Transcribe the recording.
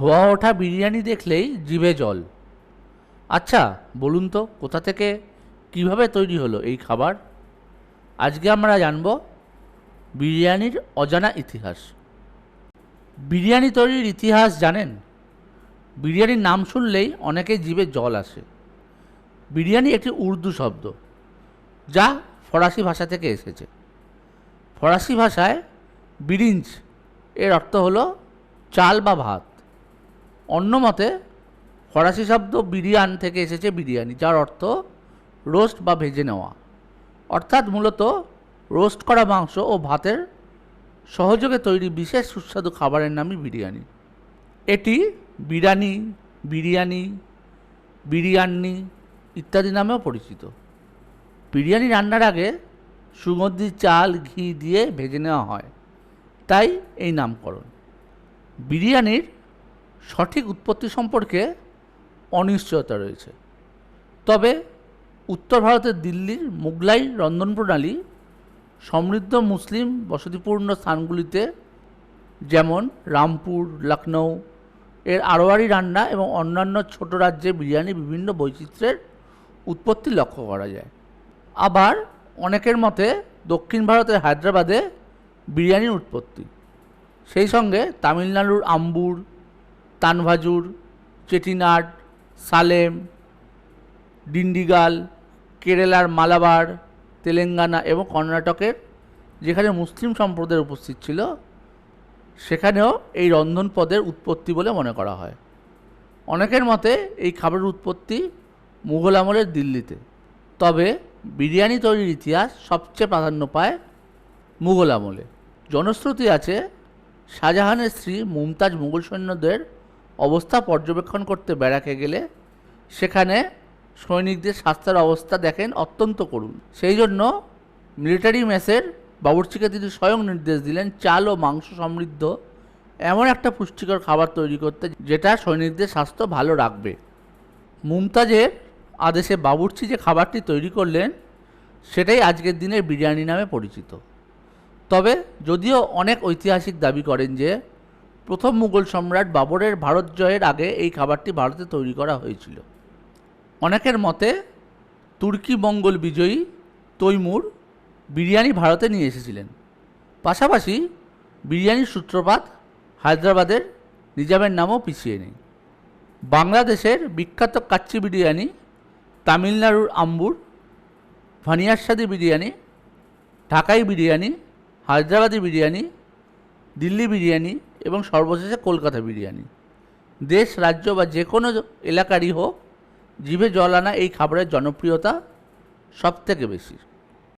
ধোয়া ওঠা বিরিয়ানি দেখলেই জিভে জল। আচ্ছা বলুন তো, কোথা থেকে কীভাবে তৈরি হলো এই খাবার? আজকে আমরা জানব বিরিয়ানির অজানা ইতিহাস। বিরিয়ানি তৈরির ইতিহাস জানেন? বিরিয়ানির নাম শুনলেই অনেকে জিভে জল আসে। বিরিয়ানি একটি উর্দু শব্দ, যা ফরাসি ভাষা থেকে এসেছে। ফরাসি ভাষায় বিরিঞ্জ এর অর্থ হলো চাল বা ভাত। অন্য মতে, ফরাসি শব্দ বিরিয়ান থেকে এসেছে বিরিয়ানি, যার অর্থ রোস্ট বা ভেজে নেওয়া। অর্থাৎ মূলত রোস্ট করা মাংস ও ভাতের সহযোগে তৈরি বিশেষ সুস্বাদু খাবারের নামই বিরিয়ানি। এটি বিরানি, বিরিয়ানি বিরিয়ানি ইত্যাদি নামেও পরিচিত। বিরিয়ানি রান্নার আগে সুগন্ধি, চাল, ঘি দিয়ে ভেজে নেওয়া হয়। তাই এই নামকরণ। বিরিয়ানির সঠিক উৎপত্তি সম্পর্কে অনিশ্চয়তা রয়েছে। তবে উত্তর ভারতের দিল্লির মুগলাই রন্ধন প্রণালী, সমৃদ্ধ মুসলিম বসতিপূর্ণ স্থানগুলিতে যেমন রামপুর লখনৌ এর আরোয়ারি রান্না এবং অন্যান্য ছোট রাজ্যে বিরিয়ানি বিভিন্ন বৈচিত্র্যের উৎপত্তি লক্ষ্য করা যায়। আবার অনেকের মতে দক্ষিণ ভারতের হায়দ্রাবাদে বিরিয়ানির উৎপত্তি। সেই সঙ্গে তামিলনাড়ুর আম্বুর তানভাজুর, চেটিনাড, সালেম ডিন্ডিগাল কেরালার মালাবার, তেলেঙ্গানা এবং কর্ণাটকের যেখানে মুসলিম সম্প্রদায়ের উপস্থিত ছিল, সেখানেও এই রন্ধন পদের উৎপত্তি বলে মনে করা হয়। অনেকের মতে এই খাবারের উৎপত্তি মুঘল আমলের দিল্লিতে। তবে বিরিয়ানি তৈরির ইতিহাস সবচেয়ে প্রাধান্য পায় মুঘল আমলে। জনশ্রুতি আছে, শাহজাহানের স্ত্রী মুমতাজ মুঘল সৈন্যদের অবস্থা পর্যবেক্ষণ করতে ব্যারাকে গেলে সেখানে সৈনিকদের স্বাস্থ্যের অবস্থা দেখেন অত্যন্ত করুণ। সেই জন্য মিলিটারি মেসের বাবুর্চিকে তিনি স্বয়ং নির্দেশ দিলেন, চাল ও মাংস সমৃদ্ধ এমন একটা পুষ্টিকর খাবার তৈরি করতে যেটা সৈনিকদের স্বাস্থ্য ভালো রাখবে। মুমতাজের আদেশে বাবুর্চি যে খাবারটি তৈরি করলেন, সেটাই আজকের দিনের বিরিয়ানি নামে পরিচিত। তবে যদিও অনেক ঐতিহাসিক দাবি করেন যে প্রথম মুঘল সম্রাট বাবরের ভারত জয়ের আগে এই খাবারটি ভারতে তৈরি করা হয়েছিল। অনেকের মতে, তুর্কি মঙ্গল বিজয়ী তৈমুর বিরিয়ানি ভারতে নিয়ে এসেছিলেন। পাশাপাশি বিরিয়ানির সূত্রপাত হায়দ্রাবাদের নিজামের নামও পিছিয়ে নেই। বাংলাদেশের বিখ্যাত কাচ্চি বিরিয়ানি, তামিলনাড়ুর আম্বুর ভানিয়ারসাদি বিরিয়ানি, ঢাকাই বিরিয়ানি, হায়দ্রাবাদি বিরিয়ানি, দিল্লি বিরিয়ানি এবং সর্বশেষে কলকাতা বিরিয়ানি। দেশ, রাজ্য বা যে কোনো এলাকারই হোক, জিভে জল আনা এই খাবারের জনপ্রিয়তা সব থেকে বেশি।